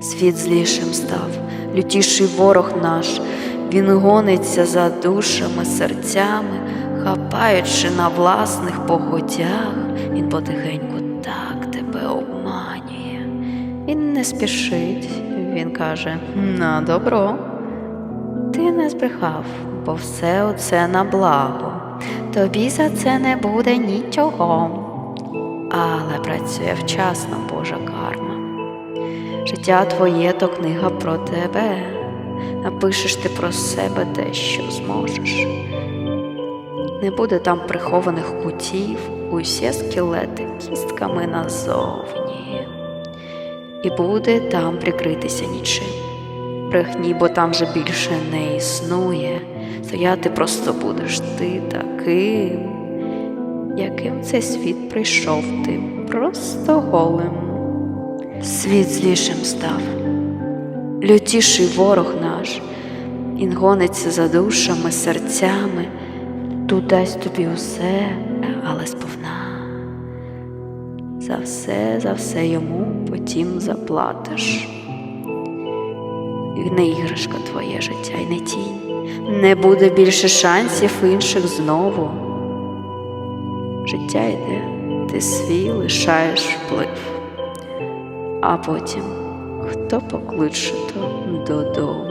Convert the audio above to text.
Світ злішим став, лютіший ворог наш, він гониться за душами, серцями, хапаючи на власних похотях, він потихеньку так тебе обманює. Він не спішить, він каже: на добро. Ти не збрехав, бо все оце на благо. Тобі за це не буде нічого. Але працює вчасно Божа карма. Життя твоє то книга про тебе. Напишеш ти про себе те, що зможеш. Не буде там прихованих кутів, усі скелети кістками назовні. І буде там прикритися нічим. Брехні, бо там же більше не існує. Стояти просто будеш ти таким, яким цей світ прийшов ти просто голим. Світ злішим став, лютіший ворог наш, він гониться за душами, серцями, тут дасть тобі усе, але сповна. За все, за все йому потім заплатиш. І не іграшка твоє життя, і не тінь. Не буде більше шансів інших знову. Життя йде, ти свій лишаєш вплив, а потім хто покличе то додому.